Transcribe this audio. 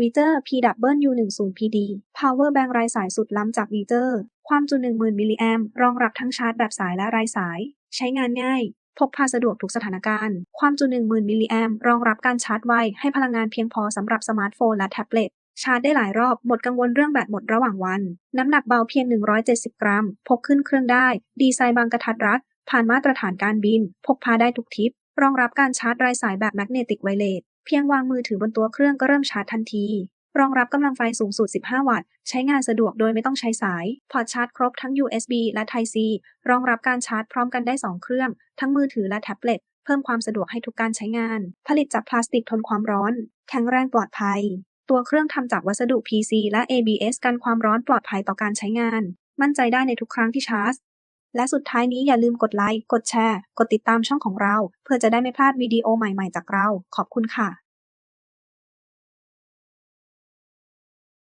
วีเจอร์ PW10PD Power Bank ไรายสายสุดล้ำจากวีเจอร์ความจุ10,000มิลลิแอมป์รองรับทั้งชาร์จแบบสายและไรายสาย ใช้งานง่าย พกพาสะดวกทุกสถานการณ์ ความจุ10,000มิลลิแอมป์รองรับการชาร์จไวให้พลังงานเพียงพอสำหรับสมาร์ทโฟนและแท็บเล็ตชาร์จได้หลายรอบ หมดกังวลเรื่องแบตหมดระหว่างวัน น้ำหนักเบาเพียง 170 กรัม พกขึ้นเครื่องได้ ดีไซน์บางกระทัดรัด ผ่านมาตรฐานการบิน พกพาได้ทุกทิป รองรับการชาร์จรายสายแบบแมกเนติกไวเลส เพียงวางมือถือบนตัวเครื่องก็เริ่มชาร์จทันที รองรับกำลังไฟสูงสุด 15 วัตต์ ใช้งานสะดวกโดยไม่ต้องใช้สาย พอร์ตชาร์จครบทั้ง USB และ Type C รองรับการชาร์จพร้อมกันได้ 2 เครื่อง ทั้งมือถือและแท็บเล็ต เพิ่มความสะดวกให้ทุกการใช้งาน ผลิตจากพลาสติกทนความร้อน แข็งแรงปลอดภัย ตัวเครื่องทำจากวัสดุ PC และ ABS กันความร้อนปลอดภัยต่อการใช้งาน มั่นใจได้ในทุกครั้งที่ชาร์จ และสุดท้ายนี้อย่าลืมกดไลค์ กดแชร์ กดติดตามช่องของเรา เพื่อจะได้ไม่พลาดวิดีโอใหม่ๆจากเรา ขอบคุณค่ะ